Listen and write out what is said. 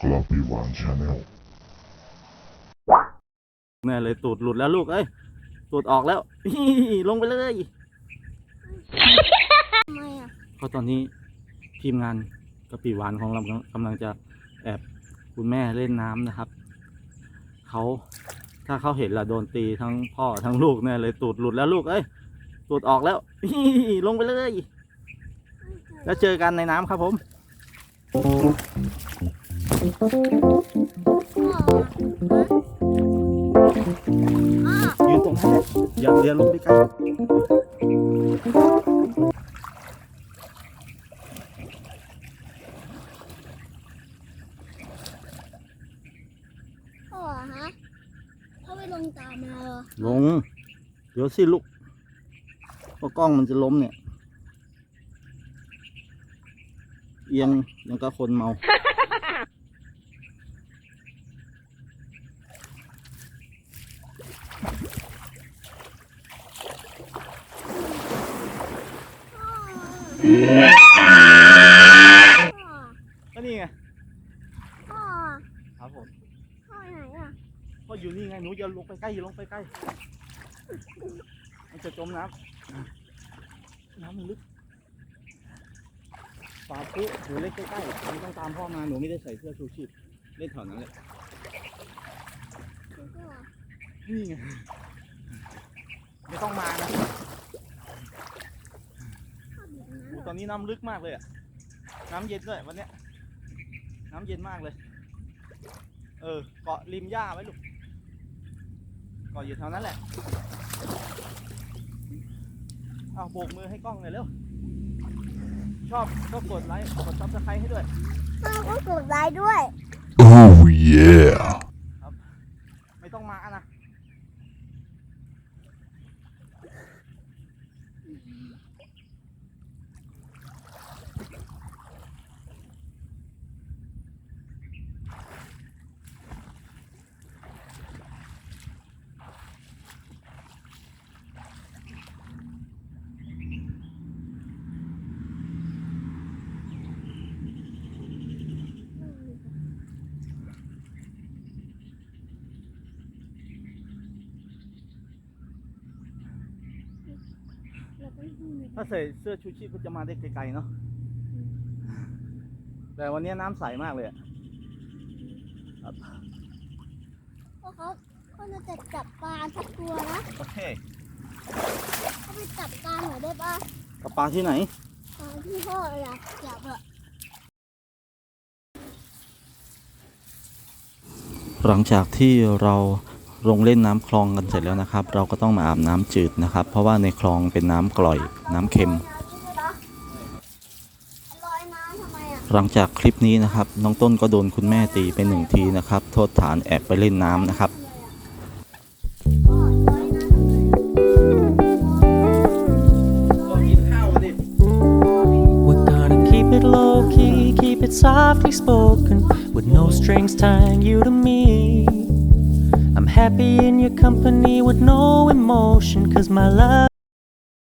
กระปีหวานชาแนลแน่เลยตูดหลุดแล้วลูกเอ้ยตูดออกแล้ว ลงไปเลยทำไมอะเพราะตอนนี้ทีมงานกะปิหวานของเรากำลังจะแอบคุณแม่เล่นน้ำนะครับ เขาถ้าเขาเห็นละโดนตีทั้งพ่อทั้งลูกแน่เลยตูดหลุดแล้วลูกเอ้ยตูดออกแล้ว ลงไปเลย แล้วเจอกันในน้ำครับผม ยืนตรงนั้นแหละอย่าเรียนลงไปไกลพ่อฮะพ่อไปลงตามมาเหรอลง เดี๋ยวสิลูกเพราะกล้องมันจะล้มเนี่ย เอียงยังกับคนเมา ก็นี่ไงพ่อครับผมพ่อไหนอะก็อยู่นี่ไงหนูอย่าลงไปใกล้อย่าลงไปใกล้มันจะจมน้ำน้ำมันลึกฝาปุ๊หนูเล็กใกล้ๆไม่ต้องตามพ่อมาหนูไม่ได้ใส่เสื้อชูชีพเล่นแถวนั้นแหละคือพ่อนี่ไงไม่ต้องมานะพ่ออยู่ ตรงนั้นโอ้เหรตออนนี้น้ำลึกมากเลยอะน้ำเย็นด้วยวันเนี้ย น้ำเย็นมากเลย เออ เกาะริมหญ้าไว้ลูก เกาะอยู่แถวนั้นแหละ เอาโบกมือให้กล้องหน่อยเร็ว ชอบก็กดไลค์ กดซับสไครต์ให้ด้วยพ่อก็กดไลค์ด้วย Oh yeah ไม่ต้องมานะ แล้วก็หิ้งไป ถ้าใส่เสื้อชูชีพก็จะมาได้ไกลๆเนาะ แต่วันนี้น้ำใสมากเลยอะครับพ่อเขาเขาจะจับจับปลาสักตัวนะโอเคเขาไปจับปลาหน่อยได้ปะกับปลาที่ไหนปลาที่พ่ออยากจับอะหลังจากที่เรา ลงเล่นน้ำคลองกันเสร็จแล้วนะครับ เราก็ต้องมาอาบน้ำจืดนะครับ เพราะว่าในคลองเป็นน้ำกร่อย น้ำเค็ม หลังจากคลิปนี้นะครับ น้องต้นก็โดนคุณแม่ตีไปหนึ่งทีนะครับ โทษฐานแอบไปเล่นน้ำนะครับ softly spoken, with no strings tying you to me. Happy in your company with no emotion, cause my love